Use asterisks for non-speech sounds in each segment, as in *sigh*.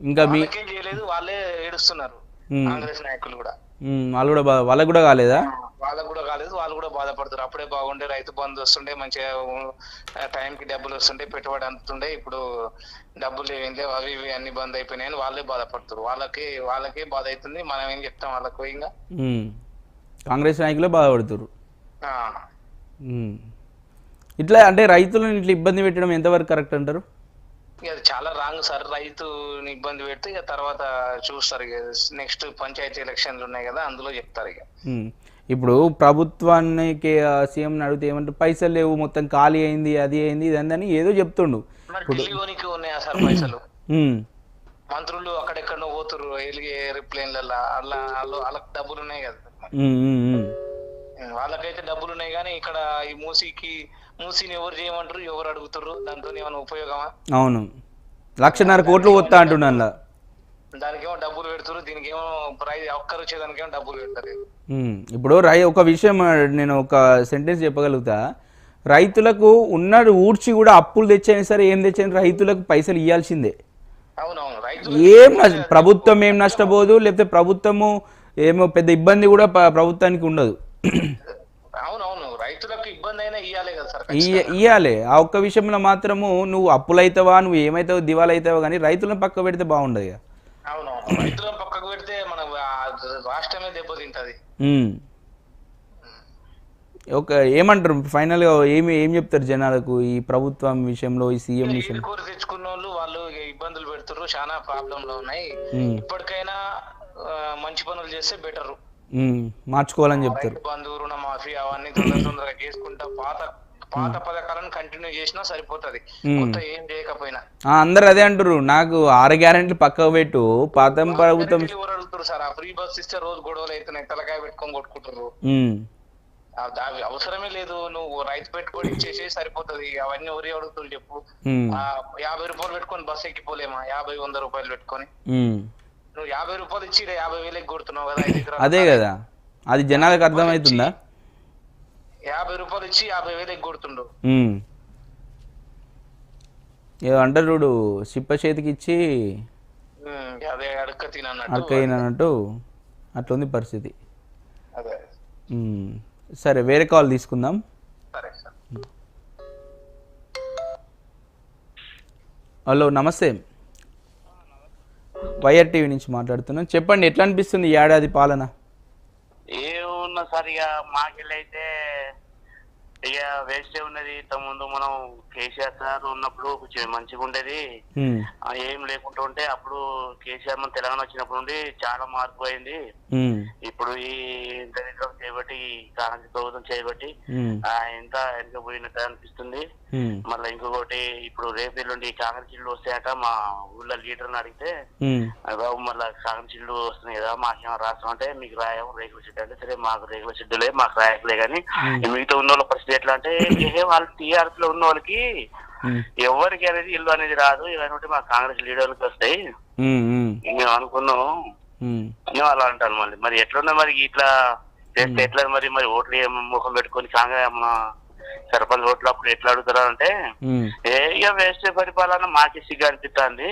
ఇంకా మీ చేయలేదు వాళ్ళే ఏడుస్తున్నారు. కాంగ్రెస్ నాయకులు కూడా. వాళ్ళు కూడా వాళ్ళకు కూడా కాలేదా? వాళ్ళకు కూడా కాలేదు వాళ్ళు కూడా బాధపడుతారు అప్పుడే బాగుండే రైతు బంధు వస్తుండే మంచిగా టైంకి డబ్బులు వస్తుండే పెట్టుబడి అందుతుండే. ఇప్పుడు డబ్బులు ఏం లేవు అవి ఇవి అన్ని బంద్ అయిపోయినాయని వాళ్ళే బాధపడుతారు వాళ్ళకి వాళ్ళకే బాధ అవుతుంది మనం ఏం చెప్తాం వాళ్ళకు ఇంకా? కాంగ్రెస్ నాయకులే ఉమ్. ఇట్లా అంటే రైతులను ఇట్లా ఇబ్బంది పెట్టడం ఎంతవరకు కరెక్ట్ అంటారు? ఇక అది చాలా రాంగ్ సార్. రైతుని ఇబ్బంది పెడితే ఇక తర్వాత చూస్తారు ఇక. నెక్స్ట్ పంచాయతీ ఎలక్షన్లు ఉన్నాయి కదా అందులో చెప్తారు ఇక. ఇప్పుడు ప్రభుత్వానికి సీఎం అడిగితే ఏమంటారు? పైసలు లేవు మొత్తం ఖాళీ అయింది అది అయింది ఇది అందని ఏదో చెప్తుండు. మరి ఢిల్లీలోనికి ఉన్నాయా సార్ పైసలు? మంత్రులు అక్కడెక్కడో ఎలిగే ఏరోప్లేన్లలో అలా వాళ్ళు- వాళ్ళకి డబ్బులు ఉన్నాయి కదా. వాళ్ళకైతే డబ్బులు ఉన్నాయి కానీ ఇక్కడ ఈ మూసీకి మూసీని ఎవరు చేయమంటారు? ఎవరు అడుగుతారు? దాంతో ఏమైనా ఉపయోగమా? అవును. లక్షన్నర కోట్లు వస్తా అంటున్నా దానికేమో డబ్బులు పెడుతున్నారు దీనికేమో ప్రైజ్ ఒక్కరు వచ్చేదానికేమో డబ్బులు పెడతారు. ఇప్పుడు రై ఒక విషయం నేను ఒక సెంటెన్స్ చెప్పగలుగుతా. రైతులకు ఉన్నది ఊడ్చి కూడా అప్పులు తెచ్చైనా సరే ఏం తెచ్చైనా రైతులకు పైసలు ఇవ్వాల్సిందే ఏం ప్రభుత్వం ఏం నష్టపోదు లేకపోతే ప్రభుత్వము ఏమో పెద్ద ఇబ్బంది కూడా ప్రభుత్వానికి ఉండదు అవునవును రైతులకు ఇబ్బంది అయినా ఇయ్యాలి. ఆ ఒక్క విషయంలో మాత్రము నువ్వు అప్పులైతావా నువ్వు ఏమైతావో దివాలా అవుతావా కానీ రైతులను పక్క పెడితే బాగుండదు రైతులను పక్కకు పెడితే మన రాష్ట్రమే దెబ్బతింటది. ఒక ఏమంటారు? ఫైనల్గా ఏమి ఏం చెప్తారు జనాలకు ఈ ప్రభుత్వం విషయంలో ఈ సీఎం విషయం కూర తెచ్చుకున్న వాళ్ళు వాళ్ళు ఇబ్బందులు పెడుతుర్రు చాలా ప్రాబ్లంలు ఉన్నాయి. ఇప్పటికైనా మంచి పనులు చేస్తే బెటర్. మార్చుకోవాలని చెప్తారు. రైతు బంధు రుణమాఫీ అవన్నీ తొందర తొందరగా చేసుకుంటా పాత పాత పథకాలను కంటిన్యూ చేసినా సరిపోతది. కొత్త ఏం చేయకపోయినా ఆ, అందరు అదే అంటారు నాకు ఆరు గ్యారెంటీలు పక్కకు పెట్టు. పాతం ప్రభుత్వం అడుగుతారు సార్. ఆ ఫ్రీ బస్ ఇస్తే రోజు గొడవలు అవుతున్నాయి. తలకాయ పెట్టుకొని కొట్టుకుంటారు అవసరమే లేదు. నువ్వు రైతు పెట్టుకొని ఇచ్చేసి సరిపోతది. అవన్నీ ఎవరు అడుగుతారు చెప్పు. యాభై రూపాయలు పెట్టుకొని బస్ ఎక్కిపోలేమా? యాభై వంద రూపాయలు పెట్టుకొని. నువ్వు యాభై రూపాయలు ఇచ్చి యాభై వేలు కొడుతున్నావు కదా. అదే కదా. అది జనాలకు అర్థమవుతుందా? యాభై రూపాయలు ఇచ్చి యాభై వేలు ఎగ్గొడుతుండు. ఏదో అంటారు చూడు సిప్ప చేతికి ఇచ్చి అదే అడక్క తినన్నట్టు అక్కయినట్టు అట్లుంది పరిస్థితి. అదే. సరే వేరే కాల్ తీసుకుందాం. సరే హలో నమస్తే. వైఆర్ టీవీ నుంచి మాట్లాడుతున్నాను చెప్పండి ఎట్లా అనిపిస్తుంది ఏడాది పాలన? ఏమున్నా సార్ ఇక మాకెళ్ళైతే ఇక వేస్టే ఉన్నది. ఇంతకుముందు మనం కేసీఆర్ సార్ ఉన్నప్పుడు కొంచెం మంచిగా ఉండేది. ఏం లేకుండా ఉంటే అప్పుడు కేసీఆర్ మన తెలంగాణ వచ్చినప్పుడు నుండి చాలా మార్పు అయింది. ఇప్పుడు ఈ దరిద్రం చేయబట్టి ఈ కాంగ్రెస్ ప్రభుత్వం చేయబట్టి ఎంత వెనకపోయినట్టు అనిపిస్తుంది. ఉమ్, మళ్ళీ ఇంకొకటి ఇప్పుడు రేపు ఎల్లుండి కాంగ్రెస్ ఇల్లు వస్తాయట మా ఊళ్ళో లీడర్ని అడిగితే ఉమ్, "ఆ బాబు మళ్ళీ కాంగ్రెస్ ఇల్లు వస్తున్నాయి కదా మాకేమో రాష్ట్రం అంటే మీకు రాయం రేకుల షెడ్ అంటే సరే మాకు రేకుల షెడ్లే మాకు రాయకులే కానీ మిగతా ఉన్న వాళ్ళ పరిస్థితి ఎట్లా అంటే వాళ్ళు టీఆర్ఎస్లో ఉన్న వాళ్ళకి ఎవరికి అనేది ఇల్లు అనేది రాదు ఇవన్నీ మా కాంగ్రెస్ లీడర్లకు వస్తాయి. మేము అనుకున్నాం. మేము అలా అంటాను మళ్ళీ. మరి ఎట్లున్నా మరి ఇట్లా చేస్తే ఎట్లా మరి మరి ఓట్లు ముఖం పెట్టుకొని కాంగ్రెస్ సర్పంచ్ ఓట్లు అప్పుడు ఎట్లా అడుగుతారా అంటే ఏ ఇక వేస్ట్ పరిపాలన మాకి సిగ్గు అనిపిస్తుంది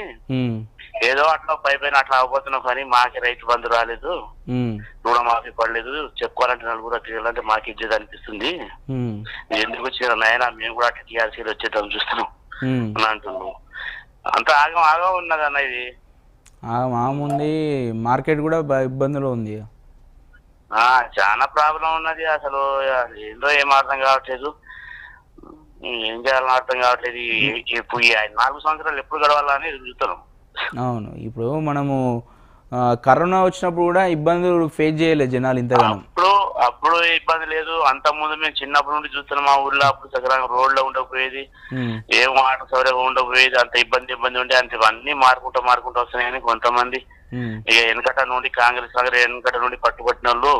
ఏదో అట్లా పై పైన అట్లా అవ్వబోతున్నాం కానీ మాకి రైతు బంధు రాలేదు. రుణమాఫీ పడలేదు. చెప్పుకోవాలంటే నలుగురు తిరగాలంటే మాకు ఇచ్చేది అనిపిస్తుంది. ఎందుకు వచ్చిన నాయన మేము కూడా అట్లా టీఆర్సీలు వచ్చేటం చూస్తున్నాం. అని అంటున్నాం. అంత ఆగం ఆగం ఉన్నది అన్న ఇది ఆ మాముంది మార్కెట్ కూడా ఇబ్బందిలో ఉంది. చాలా ప్రాబ్లం ఉన్నది. అసలు ఏందో ఏం అర్థం కావట్లేదు. ఏం చేయాలని అర్థం కావట్లేదు. ఈ- ఇప్పుడు ఈ నాలుగు సంవత్సరాలు ఎప్పుడు గడవాలని చూస్తున్నాం. అవును. ఇప్పుడు మనము కరోనా వచ్చినప్పుడు కూడా ఇబ్బందులు ఫేస్ చేయలేదు జనాలు ఇంతగానం. అప్పుడు అప్పుడు ఇబ్బంది లేదు. అంత ముందు మేము చిన్నప్పటి నుండి చూస్తున్నాం. మా ఊర్లో అప్పుడు సగరంగా రోడ్లో ఉండకపోయేది. ఏం ఆట సౌకర్యంగా ఉండకపోయేది. అంత ఇబ్బంది ఇబ్బంది ఉండే అంత అన్ని మారుకుంటూ మారుకుంటూ వస్తున్నాయి కానీ కొంతమంది ఇక వెనకట నుండి కాంగ్రెస్ కాంగ్రెస్ వెనకట నుండి పట్టుబట్టిన వాళ్ళు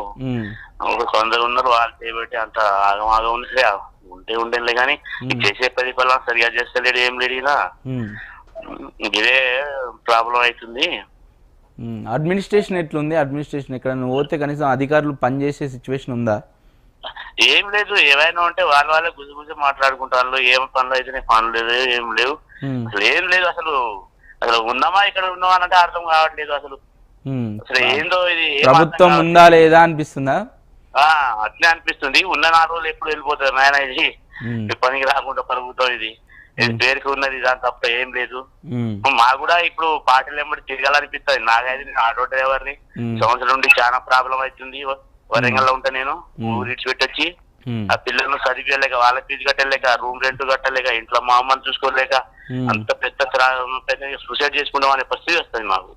ఒక కొందరు ఉన్నారు వాళ్ళు చేయబట్టి అంత ఆగం ఆగం ఉంది. సరే, ఉంటే ఉండేలే కానీ చేసే పరిపాలన సరిగా చేస్తలేడు ఏం లేడు ఇలా ఇదే ప్రాబ్లం అవుతుంది. అడ్మినిస్ట్రేషన్ ఎట్లుంది? అడ్మినిస్ట్రేషన్ ఎక్కడ నువ్వు పోతే కనీసం అధికారులు పనిచేసే సిచ్యువేషన్ ఉందా? ఏం లేదు ఏమైనా ఉంటే వాళ్ళ వాళ్ళే గుజు గుజు మాట్లాడుకుంటారు. ఏం పనులు అయితే పనులు లేదు ఏం లేవు. ఏం లేదు అసలు. అసలు ఉన్నామా ఇక్కడ ఉన్నామా అంటే అర్థం కావట్లేదు అసలు. అసలు ఏందో ఇది ప్రభుత్వం ఉందా లేదా అనిపిస్తుందా? అట్లే అనిపిస్తుంది. ఉన్న నాలుగు రోజులు ఎప్పుడు వెళ్ళిపోతారు నాయన ఇది? పనికి రాకుండా ప్రభుత్వం ఇది. పేరుకి ఉన్నది దాని తప్ప ఏం లేదు. మా కూడా ఇప్పుడు పార్టీలు ఏమిటి తిరగాలనిపిస్తుంది నాకైతే నేను ఆటో డ్రైవర్ని. సంవత్సరం నుండి చాలా ప్రాబ్లం అవుతుంది. వరంగల్లో ఉంటా నేను. ఊరు ఇడిచిపెట్టొచ్చి. ఉమ్. ఆ పిల్లలను చదివేయలేక వాళ్ళ ఫీజు కట్టలేక రూమ్ రెంట్ కట్టలేక ఇంట్లో మా అమ్మని చూసుకోలేక. అంత పెద్ద సూసైడ్ చేసుకుంటాం అనే పరిస్థితి వస్తుంది మాకు.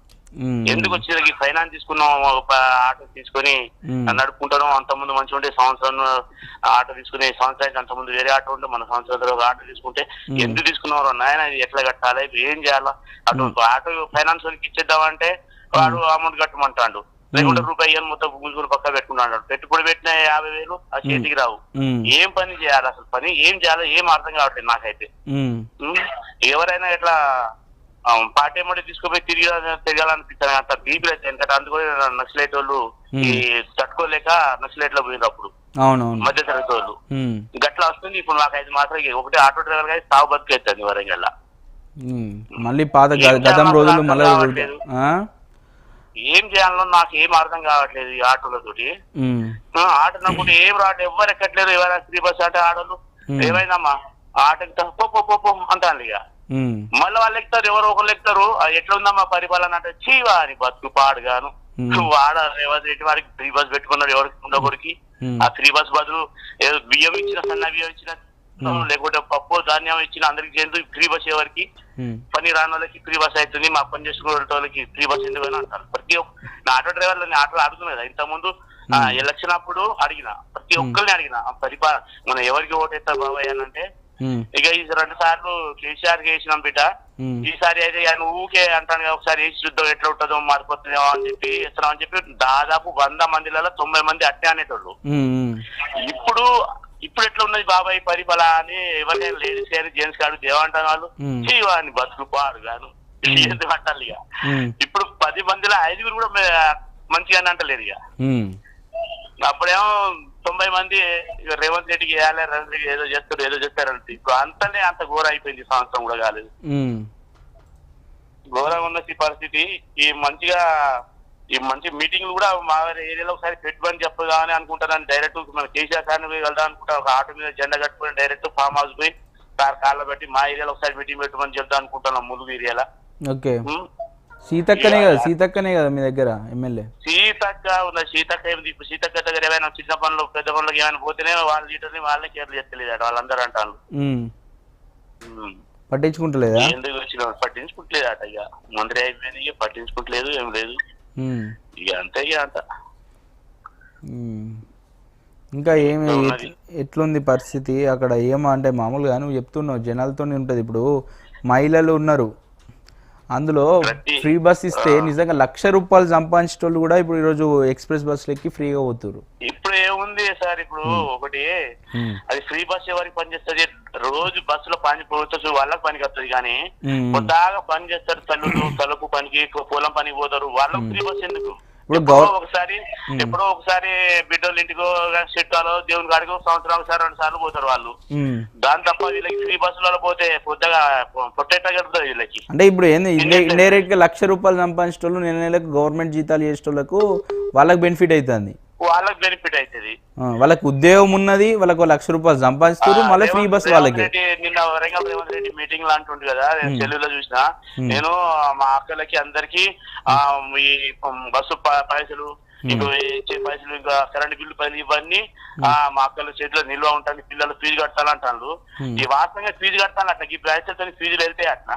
ఎందుకు వచ్చి ఫైనాన్స్ తీసుకున్నాం ఒక ఆటో తీసుకొని ఉమ్. నడుపుకుంటాను అంత ముందు మంచిగా ఉంటే సంవత్సరం ఆటో తీసుకుని సంవత్సరానికి అంత ముందు వేరే ఆటో ఉంటే మన సంవత్సరం ఒక ఆటో తీసుకుంటే ఎందుకు తీసుకున్నారో నాయన? ఇది ఎట్లా కట్టాలి? ఏం చేయాలా? అటు ఆటో ఫైనాన్స్ వాళ్ళకి ఇచ్చేద్దామంటే వాడు అమౌంట్ కట్టమంటాడు. లేకుంటే రూపాయి ఇయ్యను మొత్తం గుంజుకుని పక్క పెట్టుకున్నాడు. పెట్టుబడి పెట్టిన యాభై వేలు ఆ చేతికి రావు. ఏం పని చేయాలి అసలు? పని ఏం చేయాలో ఏం అర్థం కావట్లేదు నాకైతే. ఎవరైనా ఇట్లా పార్టీ ఏమంటే తీసుకుపోయి తిరిగి తిరగాలనిపిస్తాను అంత బీపీ అయితే. ఎందుకంటే అందుకు నక్సలైట్ వాళ్ళు ఈ తట్టుకోలేక నక్సలైట్లో పోయినారు అప్పుడు మధ్య తరగతి వాళ్ళు. గట్లా వస్తుంది ఇప్పుడు నాకైతే మాత్రం ఇక ఒకటి ఆటో డ్రైవర్గా సాగు బతికేస్తుంది వరంగల్. మళ్ళీ పాత గతం రోజులు మళ్ళీ? ఏం చేయాలో నాకు ఏం అర్థం కావట్లేదు ఈ ఆటోలతోటి ఉమ్. ఆ, ఆటో నాకు ఏం రావట్లేదు ఎవరు ఎక్కట్లేరు ఎవరైనా ఫ్రీ బస్ అంటే ఆటోలు. ఏమైందమ్మా ఆటో ఎక్కుతా పో పో పో పో అంటాను ఇక. మళ్ళీ వాళ్ళు ఎక్కుతారు ఎవరో ఒకరు ఎక్కుతారు ఎట్లా ఉందమ్మా పరిపాలన అంటే చీవా అని బతుకు పాడుగాను. *laughs* వాడ రేవంత్ రెడ్డి వాడికి ఫ్రీ బస్ పెట్టుకున్నాడు ఎవరికి ఉండకూరికి. ఆ ఫ్రీ బస్ బదులు ఏదో బియ్యం ఇచ్చిన సన్న బియ్యం ఇచ్చిన లేకుంటే పప్పు ధాన్యం ఇచ్చిన అందరికి ఫ్రీ బస్ ఎవరికి. పని రాని వాళ్ళకి ఫ్రీ బస్ అవుతుంది మా పని చేసుకునే వాళ్ళకి ఫ్రీ బస్ ఎందుకు అని అంటారు ప్రతి ఒక్క నా ఆటో డ్రైవర్లు నేను ఆటో అడుగుతున్నా కదా ఇంత ముందు ఎలక్షన్ అప్పుడు అడిగిన ప్రతి ఒక్కరిని అడిగిన పరిపా మనం ఎవరికి ఓటేస్తారు బాబాయ్ అని అంటే. ఇక ఈ రెండు సార్లు కేసీఆర్కి వేసినాం బిడ్డ. ఈసారి అయితే ఆయన ఊకే అంటాను కదా, ఒకసారి వేసి చూద్దాం ఎట్లా ఉంటుందో మారిపోతుందేమో అని చెప్పి ఇస్తున్నాం అని చెప్పి దాదాపు వంద మందిలలో తొంభై మంది అట్టే అనేటోళ్ళు. ఇప్పుడు ఇప్పుడు ఎట్లా ఉన్నది బాబాయ్ పరిపాల అని ఎవరికైనా లేడీస్ కానీ జెంట్స్ కాదు దేవంటారు వాళ్ళు Hmm. జీవాని బతుకు పాడు గాను ఎందుకు అంటారు ఇక. ఇప్పుడు పది మందిలో ఐదుగురు కూడా మే- మంచిగానే అంటలేరు ఇక. అప్పుడేమో తొంభై మంది రేవంత్ రెడ్డికి వేయాలి రేవంత్ రెడ్డి ఏదో చేస్తారు ఏదో చేస్తారు అంటే ఇప్పుడు అంతనే అంత ఘోర అయిపోయింది సంవత్సరం కూడా కాలేదు. ఘోరంగా ఉన్న ఈ పరిస్థితి ఈ మంచిగా ఈ మంచి మీటింగ్లు కూడా మా ఏరియాలో ఒకసారి పెట్టుబడి చెప్పగా అని అనుకుంటాను డైరెక్ట్ మన కేసీఆర్ సార్ని పోయి వెళ్దాం అనుకుంటా. ఒక ఆటో మీద జెండా కట్టుకుని డైరెక్ట్ ఫామ్ హౌస్ పోయి సార్ కాళ్ళ పెట్టి మా ఏరియాలో ఒకసారి మీటింగ్ పెట్టమని చెప్దాం అనుకుంటున్నాం ములుగు ఏరియాలో. ఓకే? సీతక్కనే కదా సీతక్కనే కదా మీ దగ్గర ఎమ్మెల్యే? సీతక్క ఉన్న సీతక్క ఇప్పుడు సీతక్క దగ్గర ఏమైనా చిన్న పనులు పెద్ద పనులకు ఏమైనా పోతేనే వాళ్ళ లీడర్ని వాళ్ళని కేర్లు చేస్తలేదు వాళ్ళందరూ అంటారు. పట్టించుకుంటలేదా? ఎందుకు వచ్చిన పట్టించుకుంటలేదు అట ఇక. మంత్రి అయిపోయింది పట్టించుకుంటలేదు ఏం లేదు. ఇక అంతే ఇక అంత. ఉమ్. ఇంకా ఏమి ఎట్లుంది పరిస్థితి? అక్కడ ఏమో అంటే మామూలుగా నువ్వు చెప్తున్నావు జనాలతో ఉంటుంది. ఇప్పుడు మహిళలు ఉన్నారు. అందులో ఫ్రీ బస్ ఇస్తే నిజంగా లక్ష రూపాయలు సంపాదించేటోళ్ళు కూడా ఇప్పుడు ఈరోజు ఎక్స్ప్రెస్ బస్సులు ఎక్కి ఫ్రీగా పోతున్నారు ఇప్పుడు ఏముంది సార్ ఇప్పుడు ఒకటి. అది ఫ్రీ బస్ ఎవరికి పని చేస్తుంది? రోజు బస్సులో పని పోవచ్చు వాళ్ళకి పనికి వస్తుంది కానీ. కొత్తగా పని చేస్తారు తల్లులు తలుపు పనికి పొలం పనికి పోతారు వాళ్ళకి ఫ్రీ బస్ ఎందుకు? ఇప్పుడు ఒకసారి ఎప్పుడో ఒకసారి బిడ్డల ఇంటికో చెట్టాలో దేవుని కాడికో సంవత్సరం ఒకసారి రెండు సార్లు పోతారు వాళ్ళు. దాని తప్ప వీళ్ళకి ఫ్రీ బస్సులలో పోతే పొద్దుగా పొట్టేట కడుతుంది వీళ్ళకి. అంటే ఇప్పుడు ఏంది ఇండైరెక్ట్గా లక్ష రూపాయలు సంపాదించేటోళ్ళు నెల నెలకు గవర్నమెంట్ జీతాలు చేసేటోళ్ళకు వాళ్ళకి బెనిఫిట్ అవుతుంది వాళ్ళకి బెనిఫిట్ అవుతుంది వాళ్ళకి ఉద్యోగం ఉన్నది వాళ్ళకు లక్ష రూపాయలు సంపాదిస్తారు మళ్ళీ ఫ్రీ బస్ వాళ్ళకి. నిన్న వరంగల్ రేవంత్ రెడ్డి మీటింగ్లో అంటుండు కదా నేను సెల్లులో చూసిన. నేను మా అక్కలకి అందరికి ఆ ఈ బస్సు పైసలు ఇచ్చే పైసలు ఇంకా కరెంట్ బిల్లు పైసలు ఇవన్నీ ఆ మా అక్కల చేతిలో నిల్వ ఉంటుంది పిల్లలు ఫీజు కట్టాలంటారు ఈ వాస్తవంగా ఫీజు కట్టాలి అట్లా ఈ పైసలతో ఫీజులు వెళ్తే అట్లా.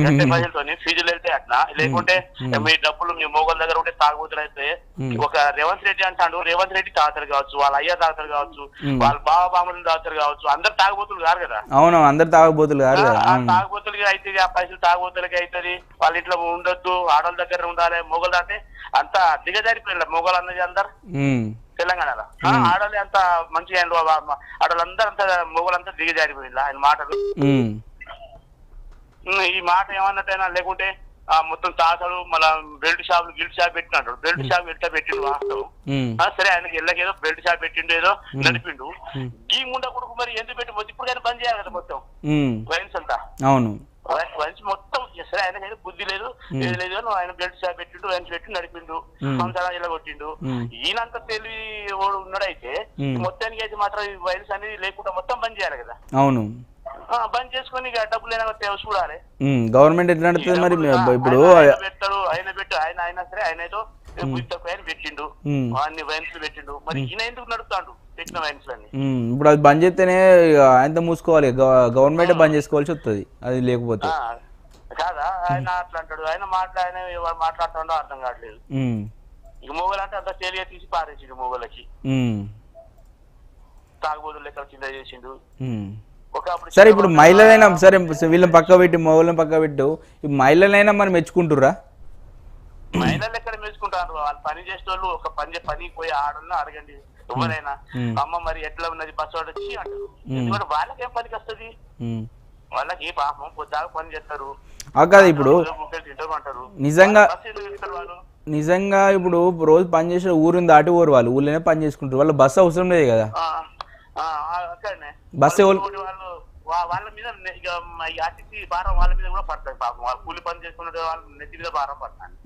కట్టే పైసలతో ఫీజులు వెళ్తే అట్లా. లేకుంటే మీ డబ్బులు మీ మోగల దగ్గర ఉంటే తాగుబోతులు అయితే ఒక రేవంత్ రెడ్డి అంటాడు రేవంత్ రెడ్డి తాగుతారు కావచ్చు వాళ్ళ అయ్య తాగుతారు కావచ్చు వాళ్ళ బావ బామ్మలు తాగుతారు కావచ్చు అందరు తాగుబోతులు కాదు కదా. అవును అందరు తాగబోతులు కాదు. తాగుబోతులకి అయితే ఆ పైసలు తాగుబోతులకి అవుతుంది వాళ్ళ ఇంట్లో ఉండొద్దు ఆడవాళ్ళ దగ్గర ఉండాలి మొగలు అంటే అంత దిగజారిపోయిన మొగలు అన్నది అందరు. తెలంగాణలో. ఆడవాళ్ళు అంత మంచిగా ఆడవాళ్ళందరూ అంత మొగలంతా దిగజారిపోయింది ఆయన మాటలు. ఈ మాట ఏమన్నట్టయినా లేకుంటే ఆ మొత్తం తాతలు మళ్ళా బెల్ట్ షాప్ గిల్ట్ షాప్ పెట్టినాడు బెల్ట్ షాప్ ఎట్లా పెట్టిండు వాస్తవం? సరే ఆయనకి ఎల్లకేదో బెల్ట్ షాప్ పెట్టిండు ఏదో నడిపిండు. ఈ ముండ కొడుకు మరి ఎందుకు పెట్టి ఇప్పుడు కానీ బంద్ చేయాలి కదా మొత్తం. వైన్స్ అంతా. అవును. వయసు మొత్తం సరే ఆయన బుద్ధి లేదు ఏది లేదు అని ఆయన బెల్ట్ షాప్ పెట్టిండు వెంచి పెట్టి నడిపిండు. సంసారం ఇలా కొట్టిండు. ఈయనంత తెలివి వాడు ఉన్నాడైతే. మొత్తానికి అయితే మాత్రం వైరస్ అనేది లేకుండా మొత్తం బంద్ చేయాలి కదా. అవును. ఆ, బంద్ చేసుకొని డబ్బులు చూడాలి. గవర్నమెంట్ ఎట్లా మరి? ఇప్పుడు ఆయన- పెడతాడు ఆయన పెట్టు ఆయన అయినా సరే ఆయన ఏదో పెట్టిండు. అన్ని వైన్స్ పెట్టిండు. మరి ఈయన ఎందుకు నడుపుతాడు? పెట్టిన వైన్స్ అన్ని ఉమ్, ఇప్పుడు అది బంద్ చేస్తేనే ఆయనతో మూసుకోవాలి. గవ- గవర్నమెంటే బంద్ చేసుకోవాల్సి వస్తుంది అది లేకపోతే. కాదా? ఆయన అట్లా అంటాడు. ఆయన మాట్లా ఆయన ఎవరు మాట్లాడుతుండో అర్థం కావట్లేదు. ఇక మొగలు అంటే అంత తేలిగా తీసి పారేసిండు మొగలకి. తాగుబోతులు లెక్కలు కింద చేసిండు. సరే ఇప్పుడు మహిళలైనా సరే వీళ్ళని పక్క పెట్టి మొగలను పక్క పెట్టు. ఈ మహిళలైనా మనం మెచ్చుకుంటుర్రా? మహిళలు ఎక్కడ మెచ్చుకుంటారు వాళ్ళు పని చేసే వాళ్ళు ఒక పని పనికి పోయి ఆడలను అడగండి. ఎవరైనా మ్మ్. అమ్మ మరి ఎట్లా ఉన్నది? బస్సు వచ్చి అంటారు. ఎందుకంటే వాళ్ళకి ఏం పనికి వస్తుంది. వాళ్ళకి పాపం? పొద్దాక పని చేస్తారు. కాదు ఇప్పుడు నిజంగా- నిజంగా ఇప్పుడు రోజు పని చేసిన ఊరిని దాటి ఊరు వాళ్ళు. ఊళ్ళోనే పని చేసుకుంటారు. వాళ్ళు బస్సు అవసరం లేదు కదా? బస్సు ఎవరు- వాళ్ళు మీద ఇక ఆర్టీసీ భారం వాళ్ళ మీద కూడా పడుతుంది పాపం. వాళ్ళు కూలి పని చేసుకునే వాళ్ళ నెత్తి మీద భారం పడుతుంది.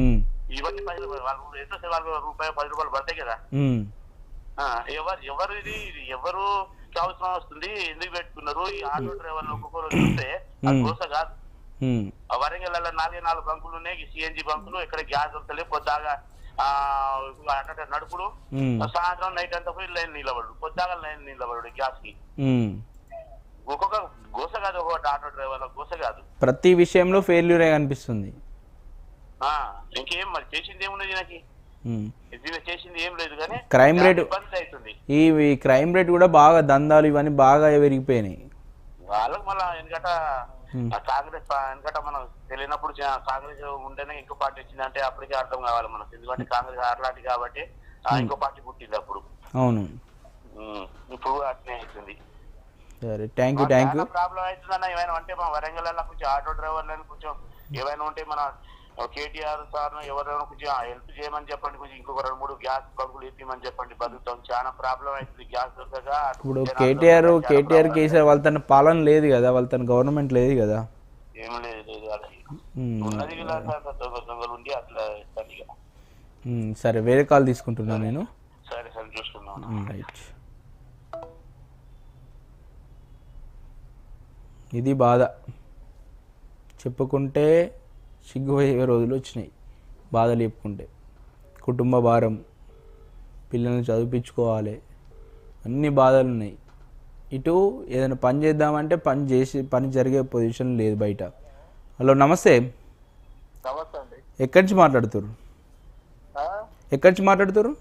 ఉమ్, ఇవన్నీ పైసలు వాళ్ళు ఎంతో వాళ్ళు రూపాయి పది రూపాయలు పడతాయి కదా. ఎవరు ఎవరు ఇది ఎవరు అవసరం వస్తుంది ఎందుకు పెట్టుకున్నారు? ఈ ఆటో డ్రైవర్లు ఒక్కొక్కరు చూస్తే అది. దోశ కాదు. వరంగల్ నాలుగే నాలుగు బంకులు ఉన్నాయి సిఎన్జి బంకులు ఇక్కడ గ్యాస్ దొరకలేదు పొద్దాగా అట్ట నడుపుడు. సాయంత్రం నైట్ అంతా పోయి లైన్ నిలబడు పొద్దాగా లైన్ నిలబడు గ్యాస్కి. ఒక్కొక్క గోస కాదు ఒక్కొక్క ఆటో డ్రైవర్ల గోస కాదు. ప్రతి విషయంలో ఫెయిల్యూరే కనిపిస్తుంది. ఆ ఇంకేం మరి చేసింది ఏమున్నది నాకు చేసింది ఏం లేదు కానీ ఇబ్బంది అవుతుంది. ఈ క్రైమ్ రేట్ కూడా బాగా దందాలు ఇవన్నీ బాగా పెరిగిపోయినాయి. వాళ్ళకి మళ్ళా ఎందుకంట కాంగ్రెస్ ఎందుకంటే మనం తెలియనప్పుడు కాంగ్రెస్ ఉంటేనే ఇంకో పార్టీ వచ్చింది అంటే అప్పటికే అర్థం కావాలి మనకు. ఎందుకంటే కాంగ్రెస్ అట్లాంటి కాబట్టి ఇంకో పార్టీ పుట్టింది అప్పుడు. అవును. ఇప్పుడు అట్నే అవుతుంది. సరే thank you thank you problem అవుతుందన్న ఏమైనా ఉంటే మా వరంగల్ కొంచెం ఆటో డ్రైవర్లను కొంచెం ఏమైనా ఉంటే మన కేటీఆర్ సార్ ఎవరైనా కొంచెం హెల్ప్ చేయమని చెప్పండి కొంచెం ఇంకొక రెండు మూడు గ్యాస్ బంకులు ఇప్పమని చెప్పండి బతుకుతాం. చాలా ప్రాబ్లం అవుతుంది గ్యాస్ దొరకక ఇప్పుడు కేటీఆర్ కేటీఆర్. కేసీఆర్ వాళ్ళ తన పాలన లేదు కదా వాళ్ళ తన గవర్నమెంట్ లేదు కదా. ఏం లేదు లేదు ఉన్నది దొంగలు ఉండి అట్లా సరే వేరే కాల్ తీసుకుంటున్నాను నేను. సరే సరే చూసుకున్నాను రైట్. ఇది బాధ. చెప్పుకుంటే సిగ్గుపోయే రోజులు వచ్చినాయి. బాధలు చెప్పుకుంటే కుటుంబ భారం పిల్లల్ని చదివించుకోవాలి. అన్ని బాధలు ఉన్నాయి. ఇటు ఏదైనా పని చేద్దామంటే పని చేసి పని జరిగే పొజిషన్ లేదు బయట. హలో నమస్తే. ఎక్కడి నుంచి మాట్లాడుతురు ఎక్కడి నుంచి మాట్లాడుతురు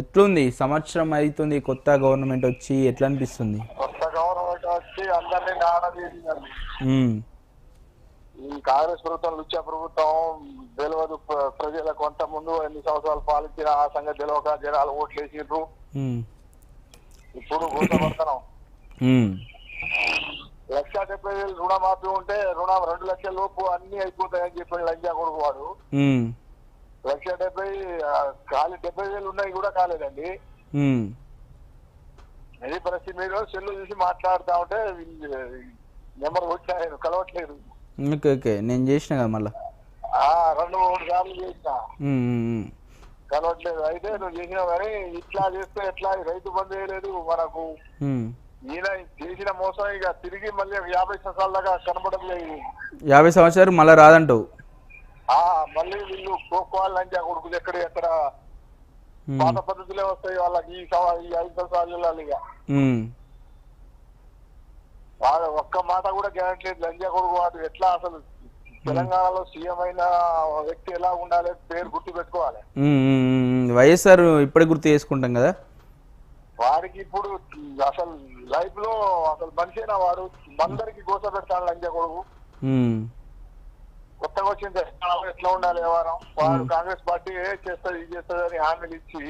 ఎట్లుంది? సంవత్సరం అవుతుంది కొత్త గవర్నమెంట్ వచ్చి ఎట్లా అనిపిస్తుంది అందరినీ నాడదీసిందండి ఉమ్, ఈ కాంగ్రెస్ ప్రభుత్వం లుచ్చా ప్రభుత్వం తెలియదు ప్ర- ప్రజలకు కొంత ముందు ఎన్ని సంవత్సరాలు పాలించిన ఆ సంగతి తెలియక జనాలు ఓట్లు వేసిండ్రు ఇప్పుడు గుర్తపడుతున్నాం లక్ష డెబ్బై వేలు రుణమాఫీ ఉంటే రుణం రెండు లక్షల లోపు అన్ని అయిపోతాయని చెప్పి లంచా కొడుకు వాడు. లక్ష డెబ్బై ఖాళీ డెబ్బై వేలు ఉన్నాయి కూడా కాలేదండి. ఇది పరిస్థితి మీరు సెల్లు చూసి మాట్లాడుతా ఉంటే నెంబర్ వచ్చాయి కలవట్లేదు. Okay okay. నేను చేసిన కదా మళ్ళా? రెండు మూడు సార్లు చేసిన. కలవట్లేదు. అయితే నువ్వు చేసినావు కానీ ఇట్లా చేస్తే ఎట్లా? రైతు బంధు వేయలేదు మనకు. ఈయన చేసిన మోసం ఇక తిరిగి మళ్ళీ యాభై సంవత్సరాల దాకా కనబడలేదు యాభై సంవత్సరాలు మళ్ళీ రాదంటావు? ఆ మళ్ళీ వీళ్ళు కోకోవాలి లంచా కొడుకులు ఎక్కడ ఎక్కడ పాత పద్ధతులే వస్తాయి వాళ్ళకి ఈ ఈ ఐదు సంవత్సరాలు ఇక. ఉమ్, వాళ్ళ ఒక్క మాట కూడా గ్యారెంటీ లేదు లంజా కొడుకు వాడు ఎట్లా అసలు తెలంగాణలో సీఎం అయిన వ్యక్తి ఎలా ఉండాలి పేరు గుర్తు పెట్టుకోవాలి. వైఎస్ఆర్ ఇప్పుడే గుర్తు చేసుకుంటాం కదా? వాడికి ఇప్పుడు అసలు లైఫ్లో అసలు మనిషినా వాడు అందరికి గోస పెడతాడు లంజా కొడుకు. కొత్తగా వచ్చిన తెలంగాణలో ఎట్లా ఉండాలి వ్యవహారం. వాడు కాంగ్రెస్ పార్టీ ఏ చేస్తుంది ఇది చేస్తుంది అని హామీలు ఇచ్చి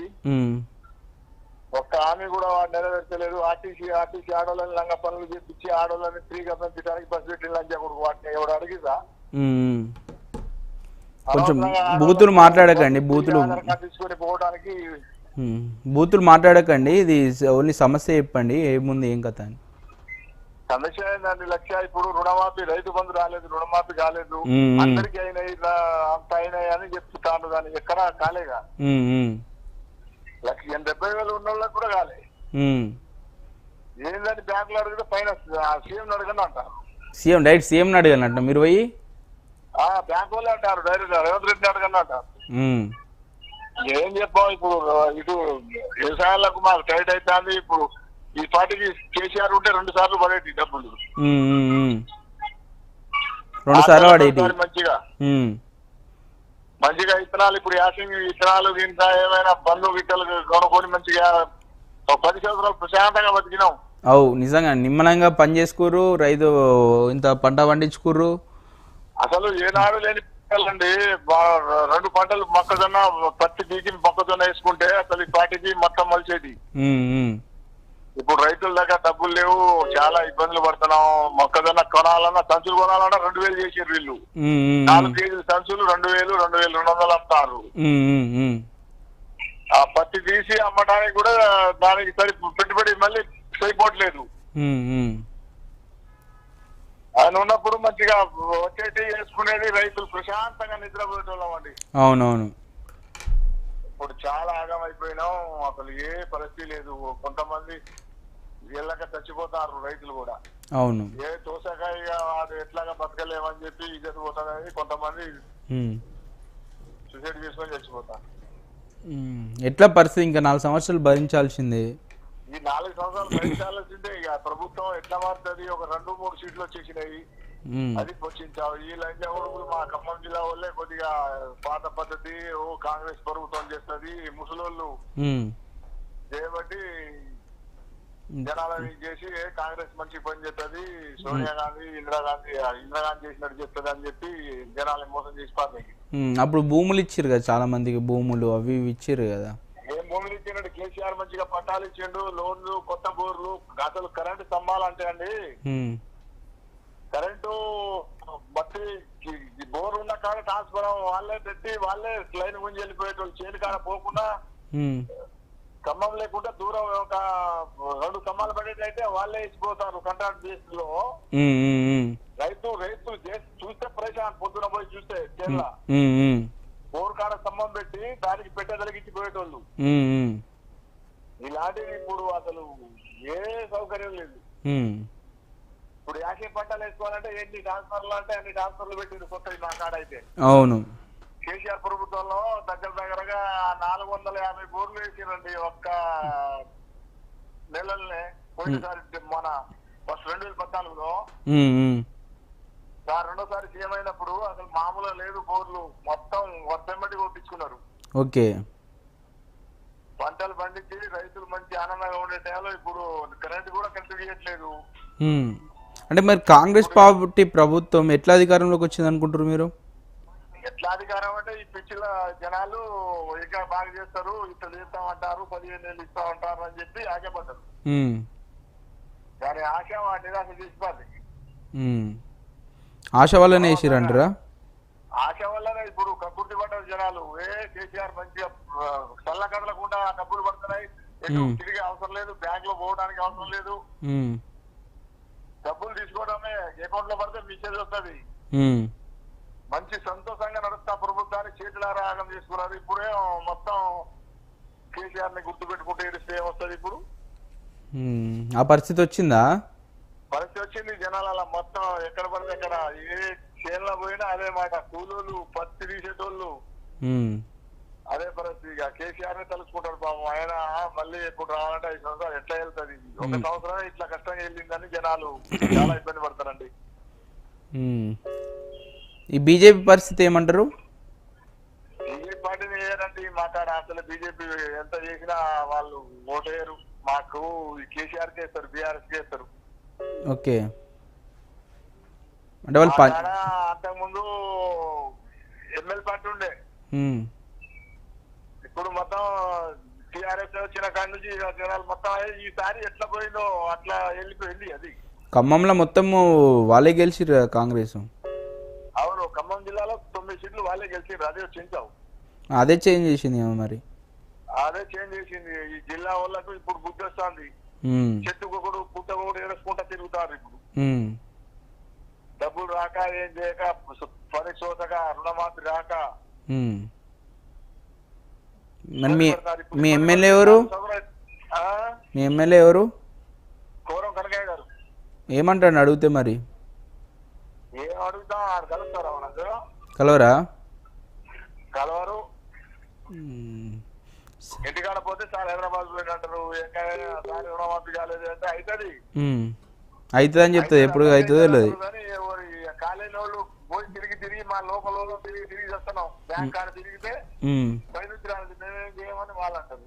ఒక్క హామీ కూడా వాడు నెరవేర్చలేదు. ఆర్టీసీ ఆర్టీసీ ఆడోళ్ళని లంగ పనులు చేపించి ఆడోళ్ళని ఫ్రీగా పంపించడానికి బస్ పెట్టి కొడుకు వాటిని ఎవడు అడిగిదా. కొంచెం బూతులు మాట్లాడకండి బూతులు తీసుకొని పోవడానికి బూతులు మాట్లాడకండి ఇది ఓన్లీ సమస్య చెప్పండి ఏముంది ఏం కథ అని. సమస్య ఏంటండి లక్ష్య ఇప్పుడు రుణమాఫీ రైతు బంధు రాలేదు రుణమాఫీ కాలేదు. అందరికి అయినాయి అంత అయినాయి అని చెప్తాను కానీ ఎక్కడ కాలేగా లక్ష డెబ్బై వేలు ఉన్న వాళ్ళకి కూడా కాలే. ఏంటంటే బ్యాంకులు అడిగితే పైన సీఎం అడగని అంటారు. సీఎం డైరెక్ట్ సీఎం అడిగానట మీరు పోయి. ఆ బ్యాంక్ వాళ్ళే అంటారు. డైరెక్ట్ రేవంత్ రెడ్డి అడగని అంటారు. ఏం చెప్పాం ఇప్పుడు? ఇటు వ్యవసాయాలకు మాకు టైట్ అవుతుంది ఇప్పుడు ఈ పార్టీకి కేసీఆర్ ఉంటే రెండు సార్లు పడేటి డబ్బులు. రెండు సార్లు పడేటి మంచిగా. మంచిగా విత్తనాలు ఇప్పుడు యాసింగ్ విత్తనాలు ఇంత ఏమైనా బండ్లు గిట్టలు కొనుక్కొని మంచిగా పది సంవత్సరాలు ప్రశాంతంగా బతికినాం. అవు నిజంగా నిమ్మలంగా పని చేసుకుర్రు రైతు ఇంత పంట పండించుకుర్రు. అసలు ఏనాడు లేని పంటలండి రెండు పంటలు మొక్కజొన్న పత్తి బీకి మొక్కజొన్న వేసుకుంటే అసలు ఈ పార్టీకి మొత్తం మలిచేది. ఇప్పుడు రైతుల దగ్గర డబ్బులు లేవు చాలా ఇబ్బందులు పడుతున్నాం. మొక్కజొన్న కొనాలన్నా సంచులు కొనాలన్నా రెండు వేలు చేసారు వీళ్ళు. నాలుగు కేజీల సంచులు రెండు వేలు రెండు వేలు రెండు వందలు అమ్ముతారు. ఉమ్. ఆ పత్తి తీసి అమ్మడానికి కూడా దానికి సరి పెట్టుబడి మళ్ళీ సరిపోవట్లేదు. ఆయన ఉన్నప్పుడు మంచిగా వచ్చేటి వేసుకునేది రైతులు ప్రశాంతంగా నిద్రపోయేటోళ్ళం అండి. అవునవును. ఇప్పుడు చాలా ఆగం అయిపోయినాం అసలు ఏ పరిస్థితి లేదు. కొంతమంది వీళ్ళక చచ్చిపోతారు రైతులు కూడా. అవును. ఏ తోసాక ఇక వాడు ఎట్లాగా బతకలేమని చెప్పి ఇజ్జత్ పోతుంది కొంతమంది సూసైడ్ చేసుకొని చచ్చిపోతారు. ఎట్లా పరిస్థితి? ఇంకా నాలుగు సంవత్సరాలు భరించాల్సిందే. ఈ నాలుగు సంవత్సరాలు భరించాల్సిందే ఇక. ప్రభుత్వం ఎట్లా మారుతుంది? ఒక రెండు మూడు సీట్లు వచ్చేసినాయి. అది వచ్చించావు. ఈ లంచ ఉడుకులు మా ఖమ్మం జిల్లా వాళ్ళే కొద్దిగా పాత పద్ధతి ఓ కాంగ్రెస్ ప్రభుత్వం చేస్తుంది ముసలోళ్ళు. ఉమ్, చేయబట్టి జనాలని చేసి కాంగ్రెస్ మంచి పని చేస్తుంది సోనియా గాంధీ ఇందిరాగాంధీ ఇందిరాగాంధీ చేసినట్టు చెప్తుంది అని చెప్పి జనాలని మోసం చేసి ఉమ్. అప్పుడు భూములు ఇచ్చిర్రు కదా చాలా మందికి భూములు అవి ఇవి ఇచ్చిర్రు కదా. ఏం భూములు ఇచ్చినట్టు కేసీఆర్ మంచిగా పట్టాలు ఇచ్చిండు లోన్లు కొత్త బోర్లు అసలు కరెంటు స్తంభాలు అంటే అండి. కరెంటు బట్టి బోర్ ఉన్న కాడ ట్రాన్స్ఫరం వాళ్ళే పెట్టి వాళ్ళే లైన్ గుంజి వెళ్ళిపోయేటోళ్ళు చేను కాడ పోకుండా ఖమ్మం లేకుండా దూరం ఒక రెండు స్తంభాలు పడేటైతే వాళ్ళే ఇచ్చిపోతారు కాంట్రాక్ట్ బేస్లో రైతు రైతు చేసి చూస్తే ప్రశాంత్ పొద్దున పోయి చూస్తే బోర్ కాడ స్తంభం పెట్టి దానికి పెట్టేదలకి ఉమ్, ఉమ్, ఇలాంటివి ఇప్పుడు అసలు ఏ సౌకర్యం లేదు. ఇప్పుడు యాకే పంటలు వేసుకోవాలంటే ఎన్ని ట్రాన్స్ఫర్లు అంటే అన్ని ట్రాన్స్ఫర్లు పెట్టింది కొత్తది మా కాడ అయితే అవును. కేసీఆర్ ప్రభుత్వంలో దగ్గర దగ్గరగా నాలుగు వందల యాభై బోర్లు వేసిరండి ఒక్క నెలల్నే. పోయినసారి మన ఫస్ట్ రెండు వేల పద్నాలుగులో. రెండోసారి సీఎం అయినప్పుడు అసలు మామూలుగా లేదు బోర్లు. మొత్తం వర్షంబట్టి కొట్టించుకున్నారు. ఓకే. పంటలు పండించి రైతులు మంచి ఆనందంగా ఉండే టైంలో ఇప్పుడు కరెంట్ కూడా కరెంట్ చేయట్లేదు. అంటే మరి కాంగ్రెస్ పార్టీ ప్రభుత్వం ఎట్లా అధికారంలోకి వచ్చింది అనుకుంటారు మీరు? ఎట్లా అధికారం అంటే ఈ పిచ్చిల జనాలు ఇంకా బాగా చేస్తారు ఇట్లా చేస్తామంటారు పదిహేను వేలు ఇస్తామంటారు అని చెప్పి ఆశపడ్డారు. దాని ఆశ నిరాశ చేసిపోద్ది ఉమ్. ఆశ వల్లనే వేసిరంటారా ఆశ వల్లనే ఇప్పుడు కక్కుర్తి పడ్డారు జనాలు. ఏ కేసీఆర్ మంచిగా చల్ల కదలకుండా డబ్బులు పడుతున్నాయి. తిరిగి అవసరం లేదు బ్యాంక్లో పోవడానికి అవసరం లేదు. డబ్బులు తీసుకోవడమే అకౌంట్లో పడితే మెసేజ్ వస్తుంది. మంచి సంతోషంగా నడుస్తా ప్రభుత్వాన్ని చేతులారా ఆగం చేసుకున్నారు. ఇప్పుడే మొత్తం కేసీఆర్ని గుర్తు పెట్టుకుంటే ఏడిస్తే ఏమొస్తుంది ఇప్పుడు. ఆ పరిస్థితి వచ్చిందా? పరిస్థితి వచ్చింది. జనాల మొత్తం ఎక్కడ పడితే ఎక్కడ ఏ చేనులో పోయినా అదే మాట. కూలోళ్ళు పత్తి తీసేటోళ్ళు. అదే పరిస్థితి. ఇక కేసీఆర్ని తలుచుకుంటారు పాపం. ఆయన మళ్ళీ ఎప్పుడు రావాలంటే ఐదు సంవత్సరాలు ఎట్లా వెళ్తుంది? ఒక. సంవత్సరం ఇట్లా కష్టంగా వెళ్ళిందని జనాలు చాలా ఇబ్బంది పడతారండి. ఈ బీజేపీ పరిస్థితి ఏమంటారు? బీజేపీ పార్టీని మాట్లాడ అసలు బీజేపీ ఎంత చేసినా వాళ్ళు ఓటేయరు. మాకు కేసీఆర్ చేస్తారు బీఆర్ఎస్ చేస్తారు. ఓకే. అంటే వాళ్ళు అంతకుముందు ఎమ్మెల్యే పార్టీ ఉండే. ఇప్పుడు మొత్తం టిఆర్ఎస్ వచ్చిన కాడి నుంచి జనాలు మొత్తం ఈసారి ఎట్లా పోయిందో అట్లా వెళ్ళిపోయింది అది. ఖమ్మంలో మొత్తము వాళ్ళే గెలిచిర్రు కాంగ్రెస్. అవును ఖమ్మం జిల్లాలో తొమ్మిది సీట్లు వాళ్ళే గెలిచిండ్రు. అదే చించావు అదే చేంజ్ చేసింది ఏమో మరి. అదే చేంజ్ చేసింది. ఈ జిల్లా వాళ్ళకు ఇప్పుడు బుద్ధి వస్తుంది. పుట్టకొకడు ఏడుచుకుంటా తిరుగుతారు ఇప్పుడు. డబ్బులు రాక ఏం చేయక పని చోతక రుణమాఫీ రాక. మీ ఎమ్మెల్యే ఎవరు? మీ ఎమ్మెల్యే ఎవరు? కోరం కనకయ్య గారు. ఏమంటాడు అడిగితే మరి? ఏం అడుగుతాం ఆడు కలుస్తారా మనకు? కలవరా? కలవరు. ఇంటికాడ పోతే సార్ హైదరాబాద్ పోయిన అంటారు. సార్ రుణమాఫీ కాలేదు అంటే అవుతుంది ఉమ్. అవుతుందని చెప్తుంది. ఎప్పుడు అవుతుందో లేదు కాలేజీ వాళ్ళు పోయి తిరిగి తిరిగి మా లోపల వాళ్ళు తిరిగి తిరిగి చేస్తున్నాం. బ్యాంక్ కాడ తిరిగితే ఉమ్, పైనుంచి రాలేదు మేమేం చేయమని వాళ్ళు అంటారు.